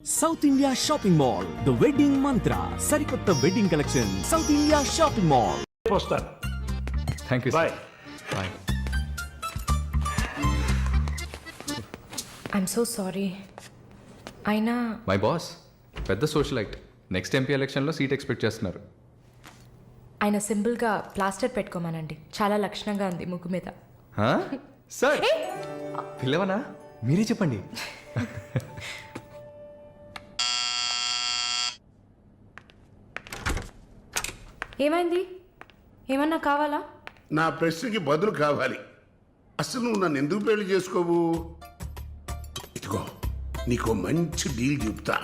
South India shopping mall the wedding mantra సరికొత్త wedding collection south India shopping mall వస్తాను thank you bye bye I'm so sorry అయినా my boss పెద్ద socialite next MP ఎలక్షన్లో seat expect చేస్తున్నారు. ఆయన సింపుల్గా plaster పెట్టుకోమనండి. చాలా లక్షణంగా ఉంది ముగ్గు మీద. సార్ పిల్లవనా మీరే చెప్పండి. ఏమైంది? ఏమన్నా కావాలా? నా ప్రశ్నకి బదులు కావాలి. అసలు నువ్వు నన్ను ఎందుకు పెళ్ళి చేసుకోవు? ఇదిగో నీకు మంచి డీల్ చెప్తా.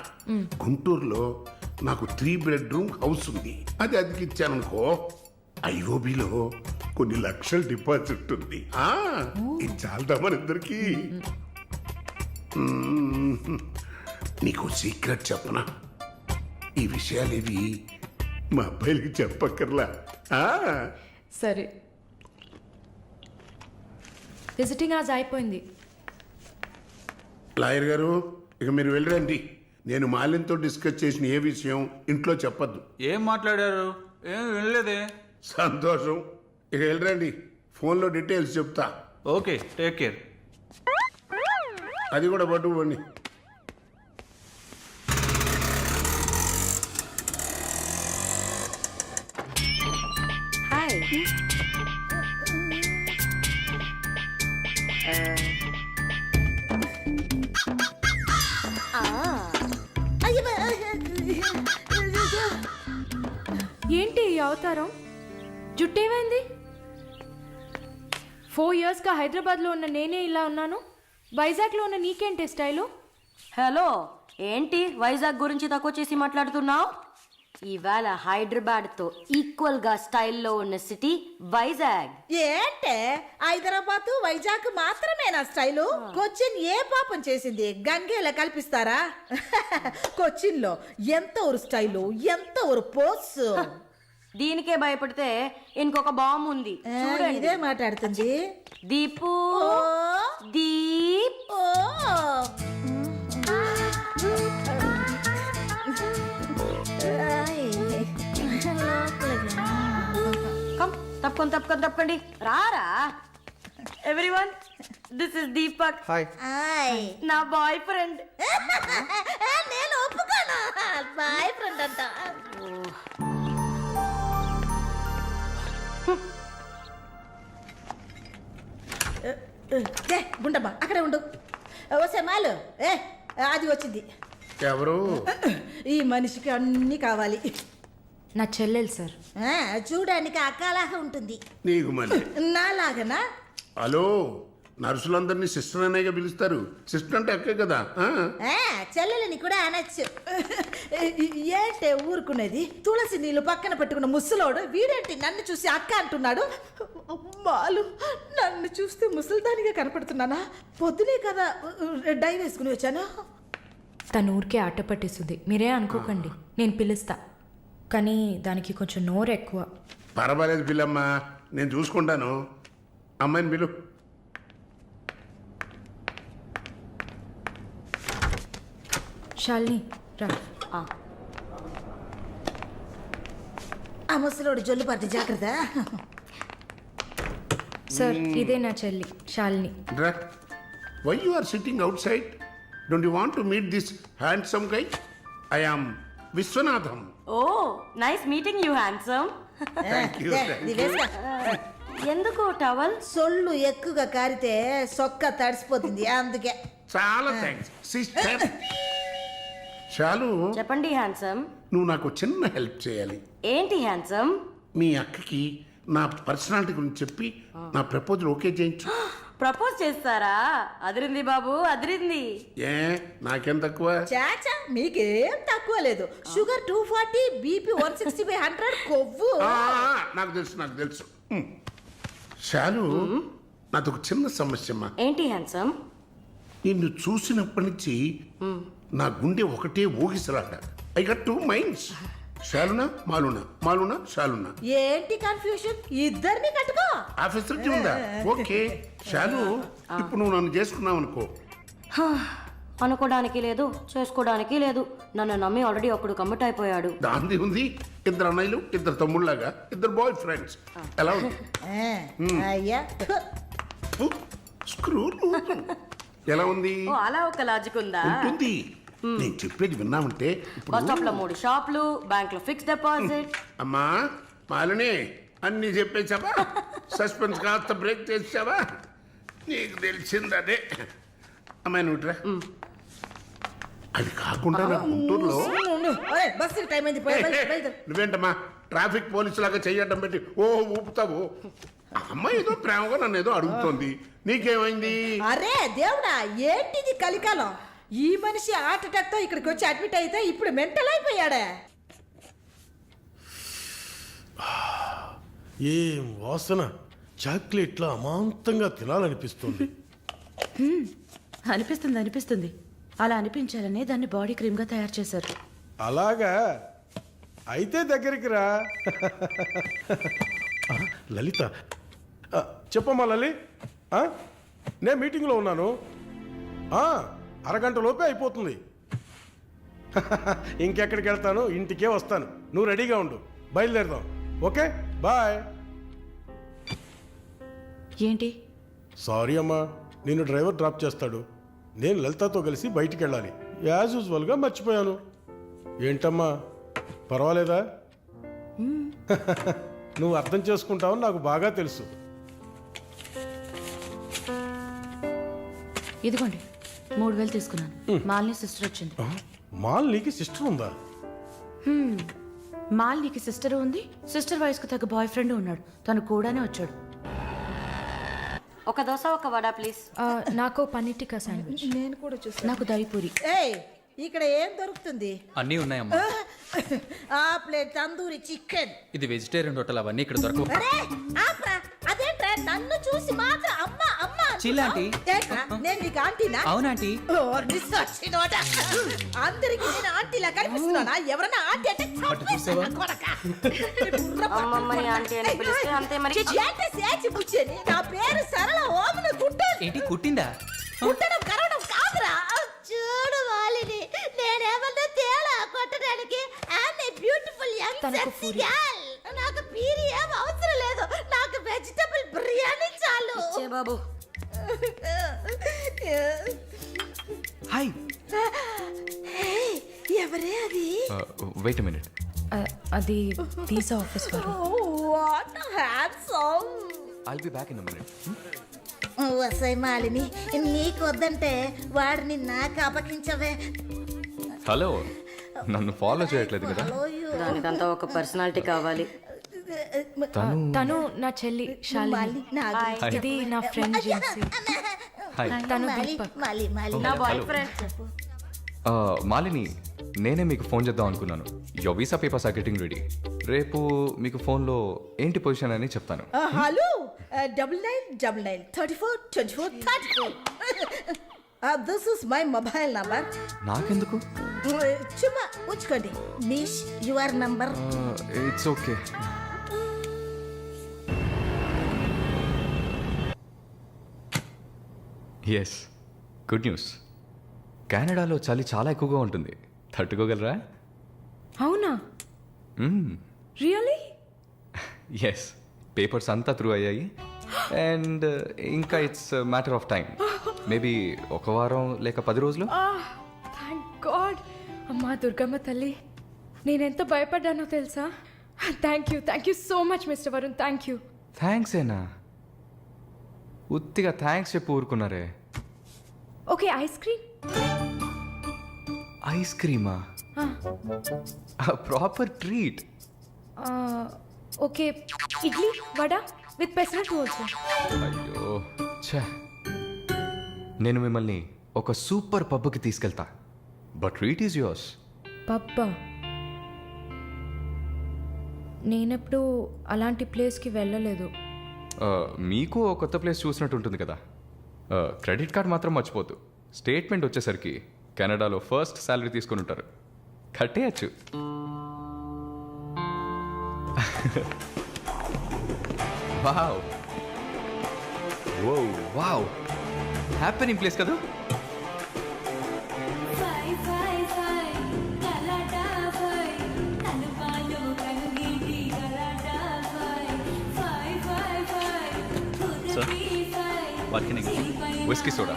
గుంటూరులో నాకు త్రీ బెడ్రూమ్ హౌస్ ఉంది. అది అదికిచ్చాననుకో ఐఓబిలో కొన్ని లక్షల డిపాజిట్ ఉంది. ఆ, ఇది చాలదా మన ఇద్దరికి నీకు సీక్రెట్ చెప్పనా? ఈ విషయాలేవి మా అబ్బాయిలకి చెప్పక్కర్లా. ఆ. సరే. విజిటింగ్ ఆజ్ అయిపోయింది. లాయర్ గారు ఇక మీరు వెళ్ళరండి. నేను మాలిన్తో డిస్కస్ చేసిన ఏ విషయం ఇంట్లో చెప్పద్దు. ఏం మాట్లాడారు? ఏం వినలేదే? సంతోషం. ఇక వెళ్ళరండి. ఫోన్లో డీటెయిల్స్ చెప్తా. ఓకే టేక్ కేర్ అది కూడా పట్టుకోండి ఏంటి ఈ అవతారం? జుట్టేమైంది? ఫోర్ ఇయర్స్గా హైదరాబాద్లో ఉన్న నేనే ఇలా ఉన్నాను? వైజాగ్లో ఉన్న నీకేంటి స్టైలు? హలో ఏంటి వైజాగ్ గురించి తక్కువ చేసి మాట్లాడుతున్నావు? ఇవాళ హైదరాబాద్తో ఈక్వల్గా స్టైల్లో ఉన్న సిటీ వైజాగ్. ఏంటే? హైదరాబాద్ వైజాగ్ మాత్రమేనా స్టైలు? కొచ్చిన్ ఏ పాపం చేసింది? గంగేలా కల్పిస్తారా? కొచ్చిన్లో ఎంత ఒక స్టైలు? ఎంత ఒక పోస్? దీనికే భయపడితే ఇంకొక బాంబు ఉంది. ఇదే మాట్లాడుతుంది. దీపు దీప్. తప్పుకొని తప్పుకొని తప్పుకోండి రారా? Everyone this is Deepak hi hi. నా బాయ్ ఫ్రెండ్ నేను ఒప్పుకోను. బాయ్ ఫ్రెండ్ అంట. ఏ గుండమ్మ అక్కడే ఉండు. ఓసే మాలు. ఏ అది వచ్చింది. ఎవరు? ఈ మనిషికి అన్నీ కావాలి. నా చెల్లెలు సార్. ఆ, చూడడానికి అక్కలాగా ఉంటుంది. నీకు మళ్ళీ నాలాగనా? హలో నర్సులందరినీ సిస్టర్ అనేగా పిలుస్తారు. సిస్టర్ అంటే అక్కే కదా? ఆ? ఆ, చెల్లెలని కూడా అనొచ్చు. ఏంటే ఊరుకునేది? తులసి నీళ్ళు పక్కన పెట్టుకున్న ముసలోడు వీడేంటి నన్ను చూసి అక్క అంటున్నాడు? అమ్మాలు నన్ను చూస్తే ముసలిదానిగా కనపడుతున్నానా? పొద్దునే కదా డై వేసుకుని వచ్చాను. తను ఊరికే ఆట పట్టిస్తుంది. మీరే అనుకోకండి. నేను పిలుస్తా. కానీ దానికి కొంచెం నోరు ఎక్కువ. పర్వాలేదు పిల్లమ్మ నేను చూసుకుంటాను. అమ్మాయిని పిలు. షాలిని రా. ఆ. ముసలోడు జొల్లు పట్టి జాగ్రత్త. సార్ ఇదే నా చెల్లి Shalini why you are sitting outside don't you want to meet this handsome guy I am Vishwanatham oh nice meeting you handsome ఇది వేసుకో. ఎందుకు టవల్? సొల్లు ఎక్కువగా కారితే సొక్క తడిసిపోతుంది అందుకే. చాలా థ్యాంక్స్ సిస్టర్ చాలు. చెప్పండి హ్యాండ్సమ్ నువ్వు నాకు చిన్న హెల్ప్ చేయాలి. ఏంటి హ్యాండ్సమ్ మీ అక్కకి నా పర్సనాలిటీ గురించి చెప్పి నా ప్రపోజల్ ఓకే చేయించు. ప్రపోజ్ చేస్తారా? అదిరింది బాబు అదిరింది. ఏ నాకేం తక్కువ? చాచా మీకేం తక్కువ లేదు. Sugar two forty BP one sixty by hundred కొవ్వు. ఆ, నాకు తెలుసు నాకు తెలుసు. హ్మ్. చాలు నాది ఒక చిన్న సమస్య అమ్మా. ఏంటి హ్యాండ్సమ్? నిన్ను చూసినప్పటి నుంచి నా గుండె ఒకటే ఊగిసలాట. ఐ గట్ టూ మైండ్స్ శాలునా? మాలునా? మాలునా? శాలునా? ఏంటి కన్ఫ్యూషన్? ఇద్దరిని కట్టుకో. ఆ ఫెసిలిటీ ఉందా? ఓకే. శాలు ఇప్పుడు నువ్వు నన్ను చేసుకున్నావు అనుకో. అనుకోవడానికి లేదు చేసుకోవడానికి లేదు. నన్ను నమ్మి ఆల్రెడీ ఒకడు కమిట్ అయిపోయాడు దాంది ఉంది. ఇద్దరు అన్నయ్యలు ఇద్దరు తమ్ముళ్ళలాగా ఇద్దరు బాయ్ ఫ్రెండ్స్. ఎలా ఉంది? అయ్యా. స్క్రూ ఎలా ఉంది? ఓ అలా ఒక లాజిక్ ఉందా? ఉంటుంది. నేను చెప్పేది విన్నామంటే బస్ స్టాప్లో మూడు షాపులు బ్యాంక్లో ఫిక్స్ డిపాజిట్ అమ్మా మాలిని అన్ని చెప్పేసావా సస్పెన్స్ కాస్త బ్రేక్ చేసావా నీకు తెలిసింది అదే అమ్మాయి నువ్వుట్రా అది కాకుండా నా గుంటూరులో టైం అయింది పోయి, బయలుదేరు, బయలుదేరు. నువ్వేంటమ్మా ట్రాఫిక్ పోలీసు లాగా చెయ్యటం పెట్టి ఓ ఊపుతావు? ఆ అమ్మాయి ఏదో ప్రేమగా నన్ను ఏదో అడుగుతోంది. నీకేమైంది? అరే దేవుడా ఏంటిది కలికాలం? ఈ మనిషి హార్ట్ అటాక్తో ఇక్కడికి వచ్చి అడ్మిట్ అయితే ఇప్పుడు మెంటల్ అయిపోయాడే. ఏం వాసన? చాక్లెట్లా అమాంతంగా తినాలనిపిస్తుంది. అనిపిస్తుంది అనిపిస్తుంది. అలా అనిపించాలనే దాన్ని బాడీ క్రీమ్గా తయారు చేశారు. అలాగా? అయితే దగ్గరికి రా. లలిత. చెప్పమ్మా లలి. నేను మీటింగ్లో ఉన్నాను. ఆ, అరగంట లోపే అయిపోతుంది. ఇంకెక్కడికి వెళ్తాను? ఇంటికే వస్తాను. నువ్వు రెడీగా ఉండు. బయలుదేరదాం. ఓకే? బాయ్. ఏంటి? సారీ అమ్మా నిన్ను డ్రైవర్ డ్రాప్ చేస్తాడు. నేను లలితతో కలిసి బయటికి వెళ్ళాలి. యాజ్ యూజువల్గా మర్చిపోయాను. ఏంటమ్మా? పర్వాలేదా? నువ్వు అర్థం చేసుకుంటావని నాకు బాగా తెలుసు. ఇదిగోండి. మూడు వేలు తీసుకున్నాను. మాలిని సిస్టర్ వచ్చింది. ఆ, మాలినికి సిస్టర్ ఉందా? మాలినికి సిస్టర్ ఉంది. సిస్టర్ వయసుకు తగ్గ బాయ్ ఫ్రెండ్ ఉన్నాడు. తను కూడానే వచ్చాడు. ఒక దోశ ఒక వడ ప్లీజ్ నాకు పన్నీర్ శాండ్విచ్ నేను కూడా చూసాను నాకు దరిపూరి ఏయ్ ఇక్కడ ఏం దొరుకుతుంది? అన్నీ ఉన్నాయమ్మా. ఆ ప్లేట్ తందూరి చికెన్. ఇది వెజిటేరియన్ హోటల్ అవన్నీ ఇక్కడ దొరకవు. అరే ఆప్రా అదేంట్రా? నన్ను చూసి మాత్రం అంటున్నావ్? చిల్లాంటి. ఏంట్రా నేను నీకు ఆంటీనా? అవునాంటీ ఓ, నిస్సాక్షినోడా. అందరికి నేను ఆంటీలా కనిపిస్తున్నానా? ఎవరన్నా ఆంటీ అంటే చంపేస్తా నా కొడకా. బుర్ర అమ్మమ్మని ఆంటీ అని పిలిస్తే అంతే మరి. ఛీ, ఏంటి సేచి బుచ్చేని? నా పేరు సరళ ఓమన గుంటూరు ఏంటి కుట్టిందా? పుట్టడం కరవడం కాదురా. చూడు వాలిని నేనేమన్నా తేలా కొట్టడానికి? ఆమె బ్యూటిఫుల్ యంగ్ తనకు సెక్సీ పూరి. గర్ల్ నాకు పీరి ఏం అవసరం లేదు. నాకు వెజిటబుల్ బిర్యానీ చాలు. చే బాబు. హాయ్ ఎవరే అది? వెయిట్ మినిట్ ఆ, అది వీసా ఆఫీస్ వారు. What handsome I'll be back in minute వసై Malini నీకు వద్దంటే వాడిని నాకు అపకించవే హలో నన్ను ఫాలో చేయట్లేదు కదా? దానికంతా ఒక పర్సనాలిటీ కావాలి. తను నా చెల్లి శాలిని. ఇది నా ఫ్రెండ్ జిన్సీ తను దీపక్. మాలి మాలి. నా బాయ్ ఫ్రెండ్ మాలిని నేనే మీకు ఫోన్ చేద్దాం అనుకున్నాను. Yo visa papers are getting ready రేపు మీకు ఫోన్లో ఏంటి పొజిషన్ అని చెప్తాను. Hello. Double nine double nine thirty four twenty four thirty four this is my mobile number నాకెందుకు చుమ్మా ఉంచుకోండి. నిష్ your number it's okay yes good news కెనడాలో చలి చాలా ఎక్కువగా ఉంటుంది. తట్టుకోగలరా? అవునా? రియలీ ఎస్ పేపర్స్ అంతా త్రూ అయ్యాయి. అండ్ ఇంకా it's matter of time maybe ఒక వారం లేక పది రోజులు? గాడ్ అమ్మా దుర్గమ్మ తల్లి నేనెంత భయపడ్డానో తెలుసా? Thank you thank you so much mister Varun thank you thanks ఏనా ఉత్తిగా థ్యాంక్స్ చెప్పి ఊరుకున్నారే. Okay ice cream. Ice క్రీమా? Proper treat. Okay idli vada with pesarattu also అయ్యో ఛే. నేను మిమ్మల్ని ఒక సూపర్ పబ్కి తీసుకెళ్తా. బట్ ట్రీట్ ఈజ్ యువర్స్ పబ్బా? నేనెప్పుడు అలాంటి ప్లేస్కి వెళ్ళలేదు. మీకు ఒక కొత్త ప్లేస్ చూసినట్టు ఉంటుంది కదా. క్రెడిట్ కార్డ్ మాత్రం మర్చిపోద్దు స్టేట్మెంట్ వచ్చేసరికి కెనడాలో ఫస్ట్ శాలరీ తీసుకుని ఉంటారు. కట్టేయచ్చు. Wow. Oh wow. Happening place కదా. Whisky soda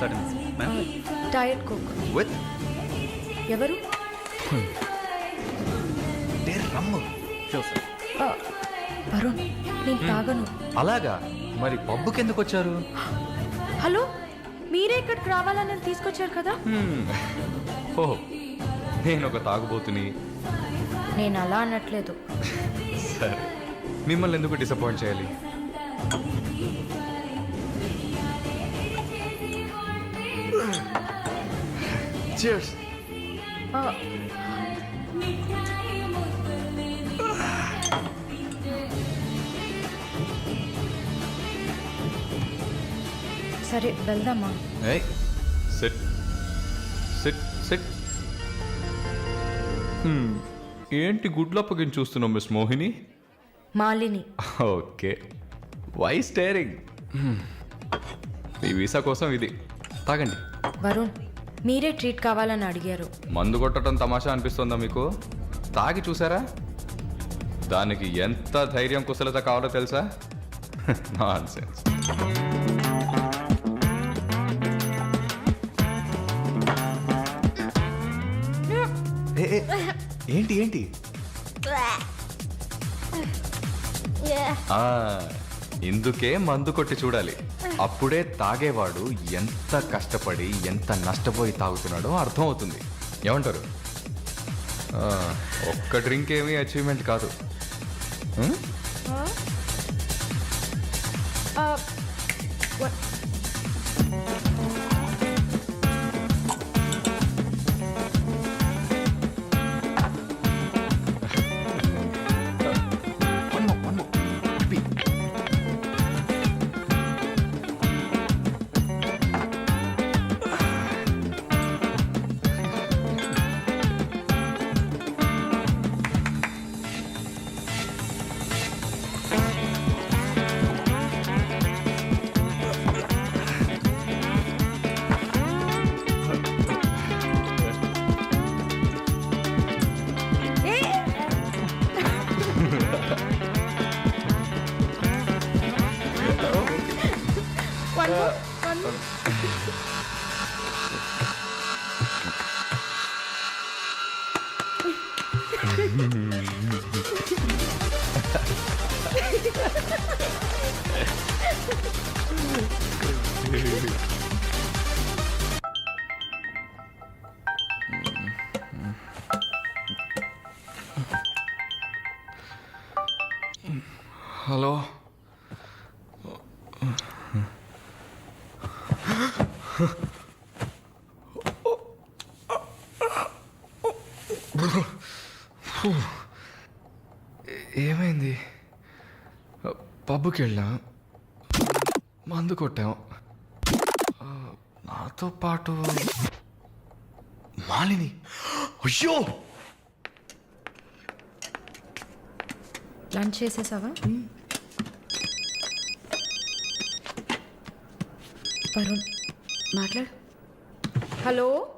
sudden ma'am tired coke with ఎవరు? రమ్ము. సార్ ఆ, వరుణ్ నేను తాగను. అలాగా? మరి పబ్బుకి ఎందుకు వచ్చారు హలో? మీరే ఇక్కడికి రావాలని నన్ను తీసుకొచ్చారు కదా? Hmm. ఓ నేను ఒక తాగుబోతుని. నేను అలా అనట్లేదు. సరే. మిమ్మల్ని ఎందుకు డిసప్పాయింట్ చేయాలి? Cheers. ఆ, సరే వెళ్దామా? sit. Sit, sit. Hmm. ఏంటి గుడ్లప్పగిని చూస్తున్నావు miss Mohini? Malini. Okay. Why staring me visa కోసం ఇది. తాగండి. వరుణ్. మీరే ట్రీట్ కావాలని అడిగారు. మందు కొట్టడం తమాషా అనిపిస్తుందా మీకు? తాగి చూసారా? దానికి ఎంత ధైర్యం కుశలత కావాలో తెలుసా? ఏంటి ఏంటి? ఆ, ఇందుకే మందు కొట్టి చూడాలి. అప్పుడే తాగేవాడు ఎంత కష్టపడి ఎంత నష్టపోయి తాగుతున్నాడో అర్థమవుతుంది. ఏమంటారు? ఒక్క డ్రింక్ ఏమీ అచీవ్మెంట్ కాదు Hehehehe పబ్కి వెళ్ళాం. మందు కొట్టాం. నాతో పాటు మాలిని. అయ్యో! లంచ్ చేసేసావా? వరుణ్ మాట్లాడు. హలో?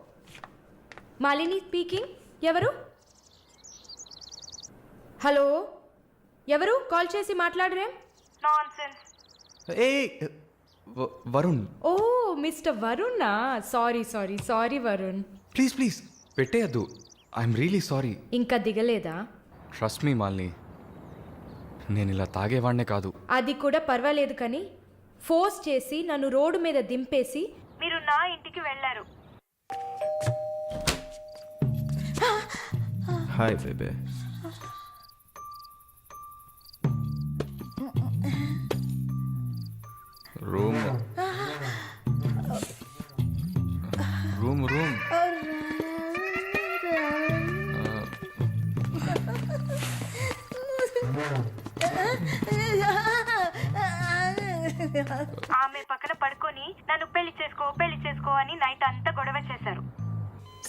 మాలిని స్పీకింగ్? ఎవరు? హలో? ఎవరు? కాల్ చేసి మాట్లాడరేం? ఏ Varun. Oh mister వరుణా? Sorry sorry sorry Varun. Please please పెట్టేయద్దు. I'm really sorry. ఇంకా దిగలేదా? Trust me Malini. నేను ఇలా తాగేవాడినే కాదు. అది కూడా పర్వాలేదు కానీ ఫోర్స్ చేసి నన్ను రోడ్డు మీద దింపేసి మీరు నా ఇంటికి వెళ్ళారు. హాయ్ బేబే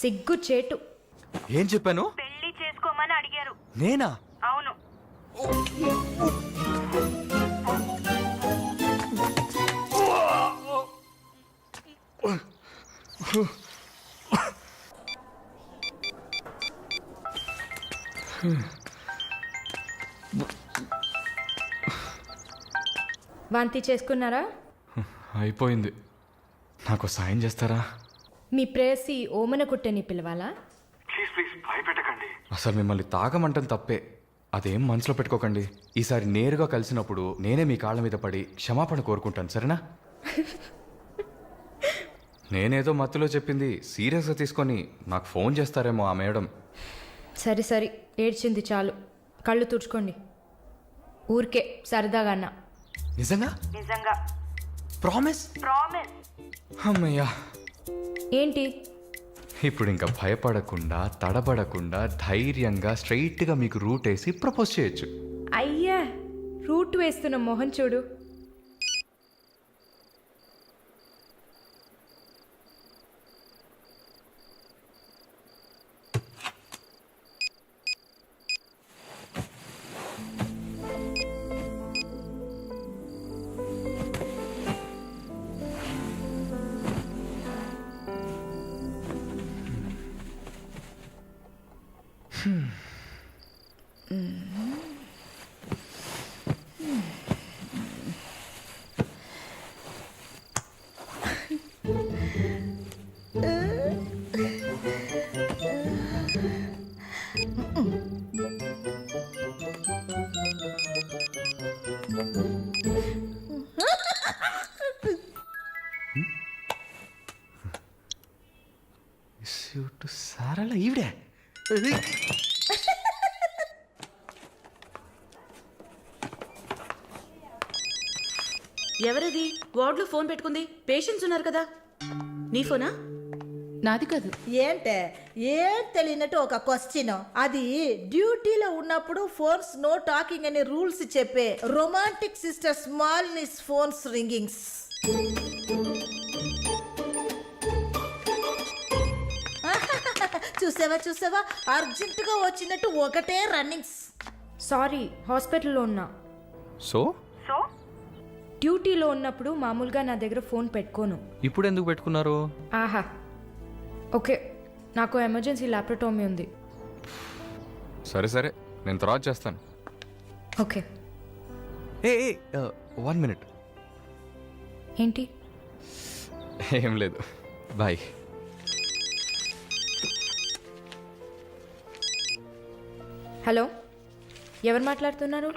సిగ్గు చేటు. ఏం చెప్పాను? పెళ్ళి చేసుకోమని అడిగారు. నేనా? అవును. వాంతి చేసుకున్నారా? అయిపోయింది. నాకు సాయం చేస్తారా? మీ ప్రేయసి ఓమన కుట్టని పిలవాలా? అసలు మిమ్మల్ని తాగమంటం తప్పే. అదేం మనసులో పెట్టుకోకండి. ఈసారి నేరుగా కలిసినప్పుడు నేనే మీ కాళ్ళ మీద పడి క్షమాపణ కోరుకుంటాను సరేనా? నేనేదో మత్తులో చెప్పింది సీరియస్గా తీసుకొని నాకు ఫోన్ చేస్తారేమో ఆ మేడం. సరే సరే ఏడ్చింది చాలు. కళ్ళు తుడుచుకోండి. ఊరికే సరదాగా అన్నా. నిజంగా? నిజంగా. ప్రామిస్? ప్రామిస్. అమ్మయ్యా. ఏంటి? ఇప్పుడు ఇంకా భయపడకుండా తడబడకుండా ధైర్యంగా స్ట్రైట్గా మీకు రూట్ వేసి ప్రపోజ్ చేయొచ్చు. అయ్యా రూట్ వేస్తున్న మొహం చూడు. వార్డులో ఫోన్ పెట్టుకుంది. పేషెంట్స్ ఉన్నారు కదా. నీ ఫోనా? నాది కాదు. ఏంటే? ఏం తెలియనట్టు ఒక క్వశ్చన్ అది డ్యూటీలో ఉన్నప్పుడు ఫోన్స్ నో టాకింగ్ అనే రూల్స్ చెప్పే romantic sister smallness phones ringings. చూసావా చూసావా? అర్జెంటుగా వచ్చినట్టు ఒకటే రన్నింగ్స్. సారీ హాస్పిటల్లో ఉన్నా. సో? సో? డ్యూటీలో ఉన్నప్పుడు మామూలుగా నా దగ్గర ఫోన్ పెట్టుకోను. ఇప్పుడు ఎందుకు పెట్టుకున్నారు? ఆహా. ఓకే. నాకు ఎమర్జెన్సీ ల్యాప్రటోమీ ఉంది. సరే సరే. నేను తర్వాత చేస్తాను. ఓకే. ఏ వన్ మినిట్. ఏంటి? ఏం లేదు. బాయ్. హలో. ఎవరు మాట్లాడుతున్నారు?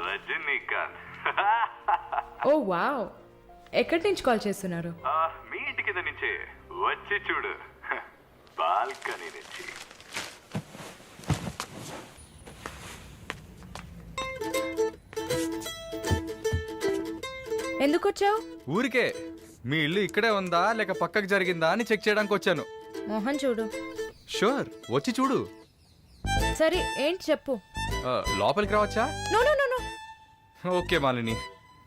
ఓ వావ్. ఎక్కడి నుంచి కాల్ చేస్తున్నారు? మీ ఇంటి కింద నుంచే. వచ్చి చూడు. బాల్కనీ నుంచి. ఎందుకు వచ్చావు ఊరికే. మీ ఇల్లు ఇక్కడే ఉందా లేక పక్కకు జరిగిందా అని చెక్ చేయడానికి వచ్చాను. మోహన్ చూడు. షూర్ వచ్చి చూడు. సరే ఏంటి చెప్పు. ఆ, లోపలికి రావచ్చా? No no no no. Okay Malini.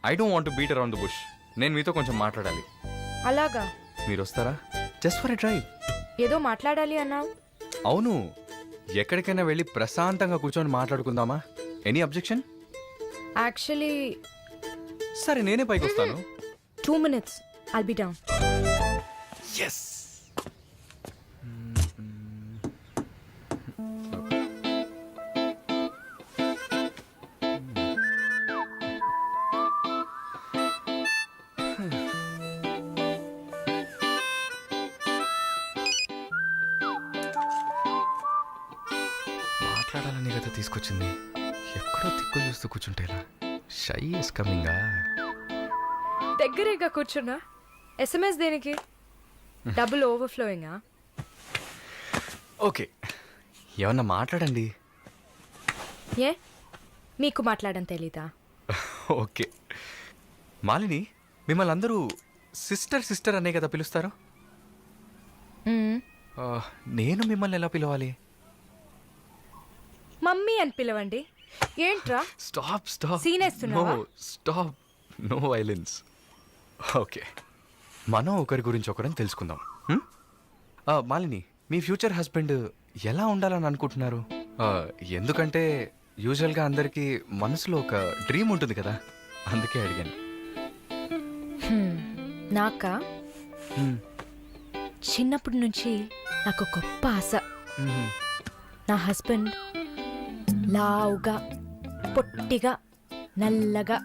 I don't want beat around the bush నేను మీతో కొంచెం మాట్లాడాలి. అలాగా? మీరు వస్తారా జస్ట్ ఫర్ ఎ డ్రైవ్ ఏదో మాట్లాడాలి అన్నావు. అవును. ఎక్కడికైనా వెళ్ళి ప్రశాంతంగా కూర్చొని మాట్లాడుకుందామా? ఎనీ అబ్జెక్షన్ యాక్చువల్లీ సరే నేనే పైకి వస్తాను two minutes I'll be down yes కమింగా దగ్గరేగా కూర్చున్నా. ఎస్ఎంఎస్ దేనికి? డబుల్ ఓవర్ఫ్లోయింగా ఓకే. ఏమన్నా మాట్లాడండి. ఏ? మీకు మాట్లాడడం తెలీదా? ఓకే. మాలిని మిమ్మల్ని అందరూ సిస్టర్ సిస్టర్ అనే కదా పిలుస్తారు. ఆ, నేను మిమ్మల్ని ఎలా పిలవాలి? మమ్మీ అని పిలవండి. ఏంట్రా? స్టాప్ స్టాప్ Scene వేస్తున్నావా? స్టాప్ నో వైలెన్స్ ఓకే మనం ఒకరి గురించి ఒకరం తెలుసుకుందాం. హ్మ్? ఆ, మాలిని మీ ఫ్యూచర్ హస్బెండ్ ఎలా ఉండాలని అనుకుంటున్నారు? ఆ, ఎందుకంటే యూజువల్గా అందరికీ మనసులో ఒక డ్రీమ్ ఉంటుంది కదా. అందుకే అడిగాను. నాకా? హ్మ్. చిన్నప్పటి నుంచి నాకు గొప్ప ఆశ. నా హస్బెండ్ లావుగా పొట్టిగా నల్లగా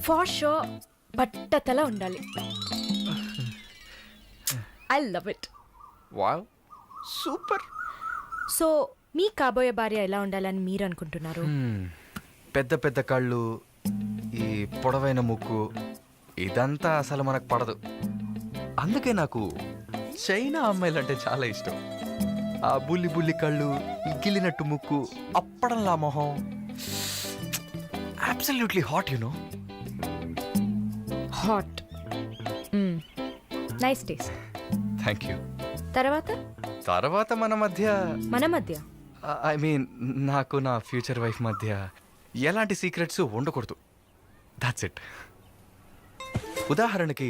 ఫార్ షో బట్టతల ఉండాలి. I love it wow super. So మీ కాబోయే భార్య ఎలా ఉండాలని మీరు అనుకుంటున్నారు? పెద్ద పెద్ద కళ్ళు ఈ పొడవైన ముక్కు ఇదంతా అసలు మనకు పడదు. అందుకే నాకు చైనా అమ్మాయిలంటే చాలా ఇష్టం. ఆ బుల్లి బుల్లి కళ్ళు గిల్లినట్టు ముక్కు అప్పడంలా మొహం. Absolutely hot you know hot nice taste thank you తర్వాత? తర్వాత మన మధ్య? మన మధ్య? ఐ మీన్ నాకు నా ఫ్యూచర్ వైఫ్ మధ్య ఎలాంటి సీక్రెట్స్ ఉండకూడదు. దాట్స్ ఇట్ ఉదాహరణకి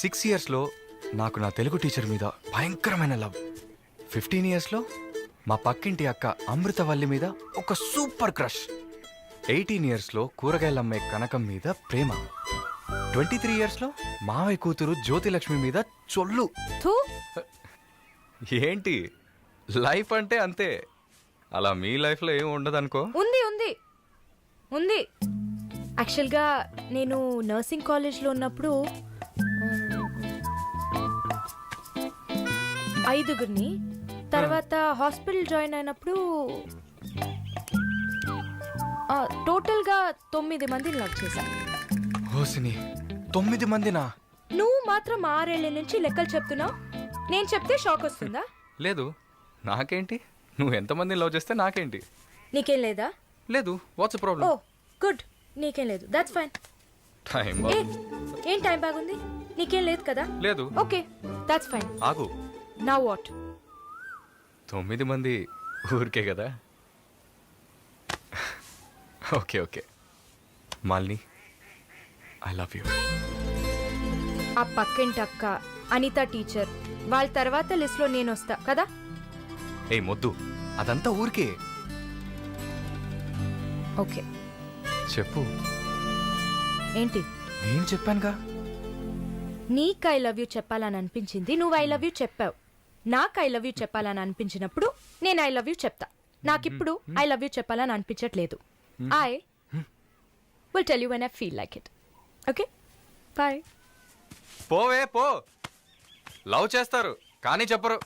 సిక్స్ ఇయర్స్లో నాకు నా తెలుగు టీచర్ మీద భయంకరమైన లవ్ ఫిఫ్టీన్ ఇయర్స్లో మా పక్కింటి అక్క అమృతవల్లి మీద ఒక సూపర్ క్రష్. ఎయిటీన్ ఇయర్స్లో కూరగాయలు అమ్మే కనకం మీద ప్రేమ. ట్వంటీ త్రీ ఇయర్స్లో మావయ్య కూతురు జ్యోతిలక్ష్మి మీద చొల్లు. థూ. ఏంటి? లైఫ్ అంటే అంతే. అలా మీ లైఫ్లో ఏం ఉండదు అనుకో ఉంది. ఉంది. ఉంది యాక్చువల్గా నేను నర్సింగ్ కాలేజ్లో ఉన్నప్పుడు ఐదుగురిని తర్వాత హాస్పిటల్ జాయిన్ అయినప్పుడు ఆ, టోటల్గా తొమ్మిది మందిని లవ్ చేశా. హోసిని తొమ్మిది మందినా? నువ్వు మాత్రం ఆరేళ్ళ నుంచి లెక్కలు చెప్తున్నావు? నేను చెప్తే షాక్ వస్తుందా? లేదు. నాకేంటి? నువ్వు ఎంతమందిని లవ్ చేస్తే నాకేంటి? నీకేం లేదా? లేదు. What's oh problem good. నీకేం లేదు. దాట్స్ ఫైన్ టైం ఏ ఏం టైం బాగుంది? నీకేం లేదు కదా? లేదు. ఓకే. దాట్స్ ఫైన్ ఆగు. నా వాట్ తొమ్మిది మంది ఊరికే కదా? Okay okay. Malini I love you ఆ పక్కింటి అక్క అనిత టీచర్ వాళ్ళ తర్వాత లిస్ట్లో నేను వస్తా కదా? ఏ మొద్దు. అదంతా ఊరికే. ఓకే. చెప్పు. ఏంటి? నేను చెప్పానుగా. నీకు ఐ లవ్ యూ చెప్పాలని అనిపించింది నువ్వు ఐ లవ్ యూ చెప్పావు. నాకు ఐ లవ్ యూ చెప్పాలని అనిపించినప్పుడు నేను ఐ లవ్ యూ చెప్తా. నాకిప్పుడు ఐ లవ్ యూ చెప్పాలని అనిపించట్లేదు. I will tell you when I feel like it okay bye పోవే పో. లవ్ చేస్తారు కానీ చెప్పరు.